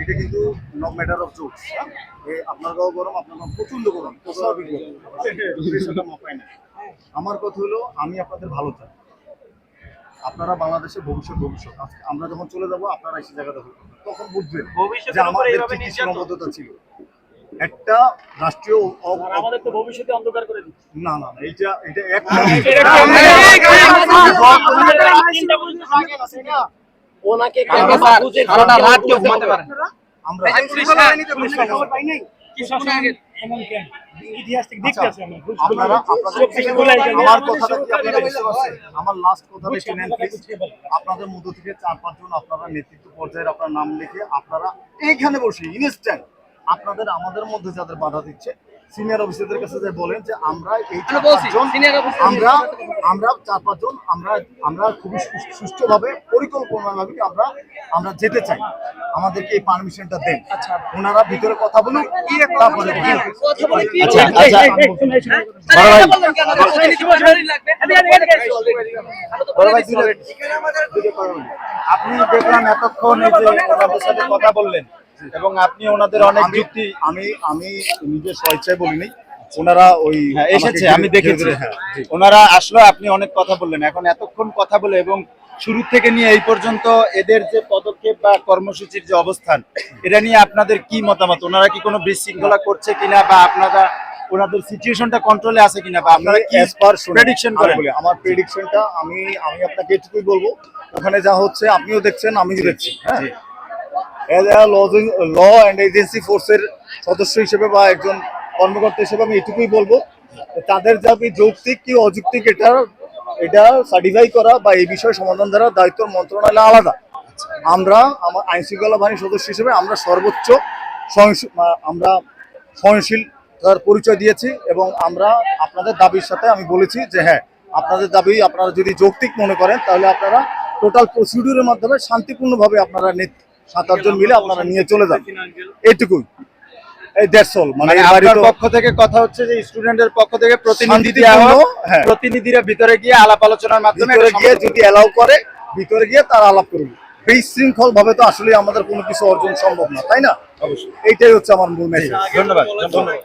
এটা কিন্তু not matter of jokes আপনার গাও গরম আপনার গাও প্রচণ্ড গরম অস্বাভাবিক গরম মাপায় না আমার কথা হলো আমি আপনাদের ভালো চাই আপনারা বাংলাদেশের ভবিষ্যৎ ভবিষ্যৎ আজকে আমরা যখন চলে যাব আপনারা এসে জায়গা দেখবেন তখন বুঝবেন যে আমাদের কি সীমাবদ্ধতা ছিল একটা রাষ্ট্রীয় আমাদের তো ভবিষ্যতে অন্ধকার করে দিচ্ছে না না না, এইটা এটা এক ওনাকে সারাটা রাত কেউ ঘুমাতে পারে। আমরা ইতিহাস থেকে দেখতে আছি আমরা বুঝতে আপনারা আপনাদের থেকে আমার কথাটা কি আপনারা বুঝতে পারছেন আমার লাস্ট কথাটা একটু নেন please। আপনাদের মধ্য থেকে চার পাঁচজন আপনারা নেতৃত্ব পর্যায়ের আপনার নাম লিখে আপনারা এইখানে বসে ইনস্ট্যান্ট আপনাদের আমাদের মধ্যে যাদের বাধা দিচ্ছে সিনিয়র অফিসারদের কাছে যে বলেন যে আমরা এই আমরা আমরা চার পাঁচজন আমরা আমরা খুবই সুষ্ঠুভাবে পরিকল্পনাভাবে আমরা আমরা যেতে চাই। আমাদেরকে এই পারমিশনটা দেন। ওনারা ভিতরে কথা বলুন তারপরে আচ্ছা, আচ্ছা। বড় ভাই। দুটো আপনি দেখলাম এতক্ষণ এই যে সাথে কথা বললেন। এবং আপনি ওনাদের অনেক যুক্তি আমি আমি নিজের স্বেচ্ছায় বলিনি। ওনারা ওই হ্যাঁ, এসেছে আমি দেখেছি। হ্যাঁ, ওনারা আসলো আপনি অনেক কথা বললেন। এখন এতক্ষণ কথা বলে এবং শুরু থেকে নিয়ে এই পর্যন্ত এদের যে পদক্ষেপ বা কর্মসূচির যে অবস্থান এটা নিয়ে আপনাদের কি মতামত? ওনারা কি কোনো বিশৃঙ্খলা করছে কিনা বা আপনারা ওনাদের সিচুয়েশনটা কন্ট্রোলে আছে কিনা বা আপনারা কি প্রেডিকশন করেন? বলি, আমার প্রেডিকশনটা আমি আমি আপনাকে এটুকুই বলব। ওখানে যা হচ্ছে আপনিও দেখছেন আমিও দেখছি। হ্যাঁ? As a law and agency ফোর্সের সদস্য হিসেবে বা একজন কর্মকর্তা হিসেবে আমি এটুকুই বলব তাদের কি যৌক্তিক কি অযৌক্তিক এটা এটা সার্টিফাই করা বা এই বিষয়ে সমাধান দ্বারা দায়িত্ব মন্ত্রণালয় আলাদা। আমরা, আমার আইন শৃঙ্খলা বাহিনীর সদস্য হিসেবে আমরা সর্বোচ্চ আমরা সহনশীল তার পরিচয় দিয়েছি এবং আমরা আপনাদের দাবির সাথে আমি বলেছি যে হ্যাঁ আপনাদের দাবি আপনারা যদি যৌক্তিক মনে করেন তাহলে আপনারা টোটাল প্রসিডিউরের মাধ্যমে শান্তিপূর্ণভাবে আপনারা নেত- সাত আটজন মিলে আপনারা নিয়ে চলে যান। এইটুকুই। এই দ্যাটস মানে মানে পক্ষ থেকে কথা হচ্ছে যে স্টুডেন্টের পক্ষ থেকে প্রতিনিধি হ্যাঁ। প্রতিনিধিরা ভিতরে গিয়ে আলাপ আলোচনার মাধ্যমে ভিতরে গিয়ে যদি অ্যালাউ করে ভিতরে গিয়ে তারা আলাপ করবে বিশৃঙ্খল ভাবে তো আসলে আমাদের কোনো কিছু অর্জন সম্ভব না তাই না? অবশ্যই। এইটাই হচ্ছে আমার মূল মেসেজ ধন্যবাদ ধন্যবাদ।